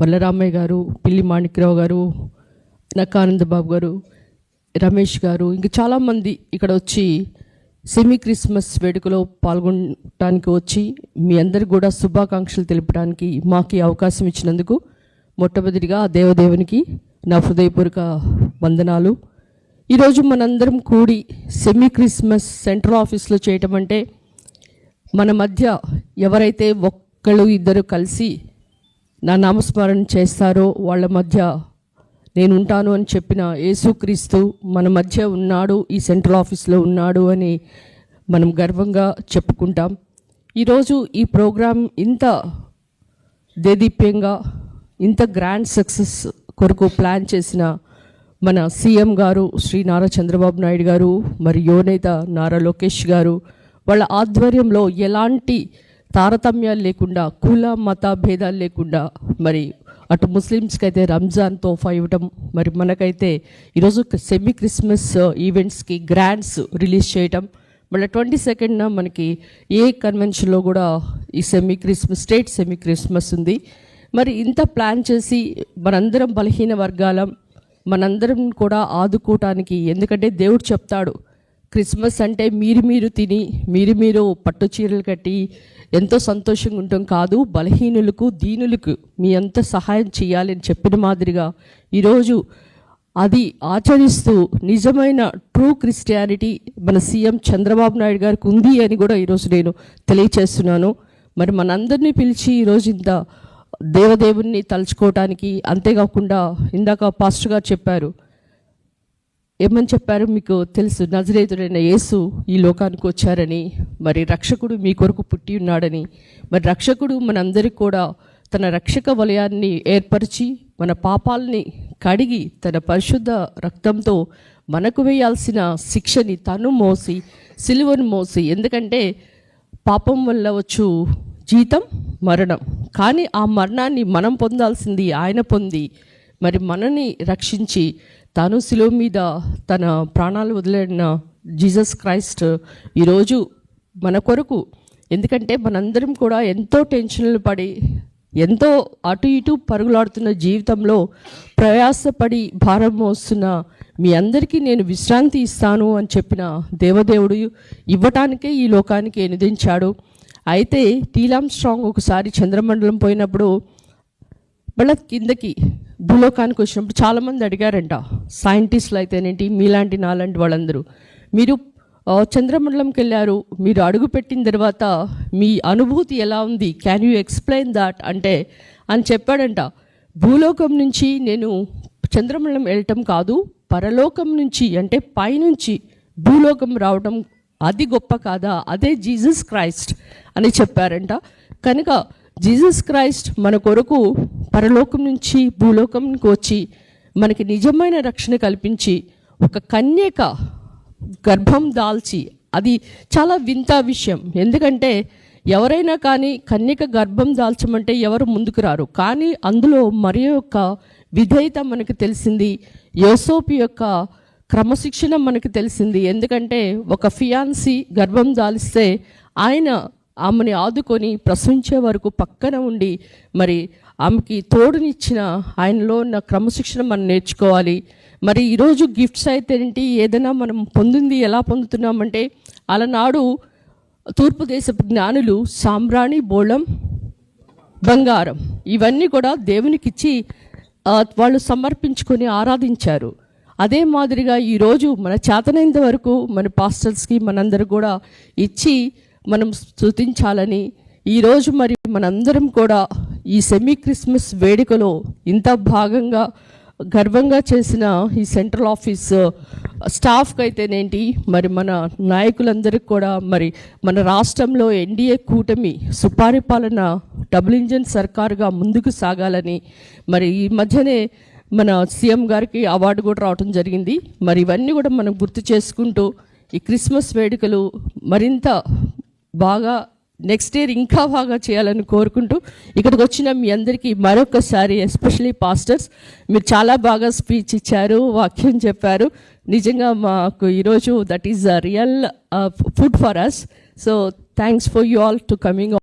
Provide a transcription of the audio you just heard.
వల్లరామయ్య గారు పిల్లి మాణిక్రావు గారు నక్కానంద బాబు గారు రమేష్ గారు ఇంకా చాలామంది ఇక్కడ వచ్చి సెమీ క్రిస్మస్ వేడుకలో పాల్గొనడానికి వచ్చి మీ అందరికి కూడా శుభాకాంక్షలు తెలపడానికి మాకు అవకాశం ఇచ్చినందుకు మొట్టమొదటిగా ఆ దేవదేవునికి నా హృదయపూర్వక వందనాలు. ఈరోజు మనందరం కూడి సెమీ క్రిస్మస్ సెంట్రల్ ఆఫీస్లో చేయటం అంటే మన మధ్య ఎవరైతే ఒక్కళ్ళు ఇద్దరు కలిసి నా నామస్మరణ చేస్తారో వాళ్ళ మధ్య నేను ఉంటాను అని చెప్పిన యేసుక్రీస్తు మన మధ్య ఉన్నాడు ఈ సెంట్రల్ ఆఫీస్లో ఉన్నాడు అని మనం గర్వంగా చెప్పుకుంటాం. ఈరోజు ఈ ప్రోగ్రాం ఇంత దేదీప్యంగా ఇంత గ్రాండ్ సక్సెస్ కొరకు ప్లాన్ చేసిన మన సీఎం గారు శ్రీ నారా చంద్రబాబు నాయుడు గారు మరి యువనేత నారా లోకేష్ గారు వాళ్ళ ఆధ్వర్యంలో ఎలాంటి తారతమ్యాలు లేకుండా కుల మత భేదాలు లేకుండా మరి అటు ముస్లిమ్స్కి అయితే రంజాన్ తోఫా ఇవ్వటం మరి మనకైతే ఈరోజు సెమీ క్రిస్మస్ ఈవెంట్స్కి గ్రాండ్స్ రిలీజ్ చేయటం. మళ్ళీ ట్వంటీ సెకండ్న మనకి ఏ కన్వెన్షన్లో కూడా ఈ semi Christmas state semi Christmas ఉంది. మరి ఇంత ప్లాన్ చేసి మనందరం బలహీన వర్గాలం మనందరం కూడా ఆదుకోవటానికి ఎందుకంటే దేవుడు చెప్తాడు క్రిస్మస్ అంటే మీరు మీరు తిని మీరు మీరు పట్టు చీరలు కట్టి ఎంతో సంతోషంగా ఉండటం కాదు బలహీనులకు దీనులకు మీ అంత సహాయం చేయాలని చెప్పిన మాదిరిగా ఈరోజు అది ఆచరిస్తూ నిజమైన ట్రూ క్రిస్టియానిటీ మన సీఎం చంద్రబాబు నాయుడు గారికి ఉంది అని కూడా ఈరోజు నేను తెలియచేస్తున్నాను. మరి మనందరినీ పిలిచి ఈరోజు ఇంత దేవదేవుణ్ణి తలుచుకోవటానికి అంతేకాకుండా ఇందాక పాస్టర్ గారు చెప్పారు ఏమని చెప్పారు? మీకు తెలుసు నజరేతుడైన యేసు ఈ లోకానికి వచ్చారని మరి రక్షకుడు మీ కొరకు పుట్టి ఉన్నాడని. మరి రక్షకుడు మనందరికీ కూడా తన రక్షక వలయాన్ని ఏర్పరిచి మన పాపాలని కడిగి తన పరిశుద్ధ రక్తంతో మనకు వేయాల్సిన శిక్షని తను మోసి సిలువను మోసి ఎందుకంటే పాపం వల్ల వచ్చు జీతం మరణం. కానీ ఆ మరణాన్ని మనం పొందాల్సింది ఆయన పొంది మరి మనని రక్షించి తాను శిలువ మీద తన ప్రాణాలు వదిలిన జీసస్ క్రైస్ట్ ఈరోజు మన కొరకు ఎందుకంటే మనందరం కూడా ఎంతో టెన్షన్లు పడి ఎంతో అటు ఇటు పరుగులాడుతున్న జీవితంలో ప్రయాసపడి భారం మోస్తున్న మీ అందరికీ నేను విశ్రాంతి ఇస్తాను అని చెప్పిన దేవదేవుడు ఇవ్వటానికే ఈ లోకానికి ఎనిదించాడు. అయితే టీలామ్ స్ట్రాంగ్ ఒకసారి చంద్రమండలం పోయినప్పుడు మళ్ళీ కిందకి భూలోకానికి వచ్చినప్పుడు చాలామంది అడిగారంట సైంటిస్టులు అయితేనేంటి? మీలాంటి నాలాంటి వాళ్ళందరూ. మీరు చంద్రమండలంకి వెళ్ళారు. మీరు అడుగు పెట్టిన తర్వాత మీ అనుభూతి ఎలా ఉంది? క్యాన్ యూ ఎక్స్ప్లెయిన్ దాట్ అంటే అని చెప్పాడంట. భూలోకం నుంచి నేను చంద్రమండలం వెళ్ళటం కాదు పరలోకం నుంచి అంటే పైనుంచి భూలోకం రావడం అది గొప్ప కాదా? అదే జీసస్ క్రైస్ట్ అని చెప్పారంట. కనుక జీసస్ క్రైస్ట్ మన కొరకు పరలోకం నుంచి భూలోకంకి వచ్చి మనకి నిజమైన రక్షణ కల్పించి ఒక కన్యక గర్భం దాల్చి అది చాలా వింత విషయం. ఎందుకంటే ఎవరైనా కానీ కన్యక గర్భం దాల్చమంటే ఎవరు ముందుకు రారు. కానీ అందులో మరి యొక్క విధేయత మనకు తెలిసింది యోసోపు యొక్క క్రమశిక్షణ మనకు తెలిసింది. ఎందుకంటే ఒక ఫియాన్సీ గర్భం దాలిస్తే ఆయన ఆమెని ఆదుకొని ప్రసవించే వరకు పక్కన ఉండి మరి ఆమెకి తోడునిచ్చిన ఆయనలో ఉన్న క్రమశిక్షణ మనం నేర్చుకోవాలి. మరి ఈరోజు గిఫ్ట్స్ అయితే ఏంటి? ఏదైనా మనం పొందింది ఎలా పొందుతున్నామంటే అలనాడు తూర్పు దేశపు జ్ఞానులు సాంబ్రాణి బోళం బంగారం ఇవన్నీ కూడా దేవునికిచ్చి వాళ్ళు సమర్పించుకొని ఆరాధించారు. అదే మాదిరిగా ఈరోజు మన చేతనైనంత వరకు మన పాస్టర్స్కి మనందరూ కూడా ఇచ్చి మనం స్థుతించాలని ఈరోజు మరి మనందరం కూడా ఈ సెమీ క్రిస్మస్ వేడుకలో ఇంత భాగంగా గర్వంగా చేసిన ఈ సెంట్రల్ ఆఫీస్ స్టాఫ్కి అయితేనేంటి మరి మన నాయకులందరికీ కూడా మరి మన రాష్ట్రంలో ఎన్డీఏ కూటమి సుపరిపాలన డబుల్ ఇంజన్ సర్కారుగా ముందుకు సాగాలని మరి ఈ మధ్యనే మన సీఎం గారికి అవార్డు కూడా రావడం జరిగింది. మరి ఇవన్నీ కూడా మనం గుర్తు చేసుకుంటూ ఈ క్రిస్మస్ వేడుకలు మరింత బాగా నెక్స్ట్ ఇయర్ ఇంకా బాగా చేయాలని కోరుకుంటూ ఇక్కడికి వచ్చిన మీ అందరికీ మరొకసారి ఎస్పెషలీ పాస్టర్స్ మీరు చాలా బాగా స్పీచ్ ఇచ్చారు వాక్యం చెప్పారు. నిజంగా మాకు ఈరోజు that is real food for us so thanks for you all to coming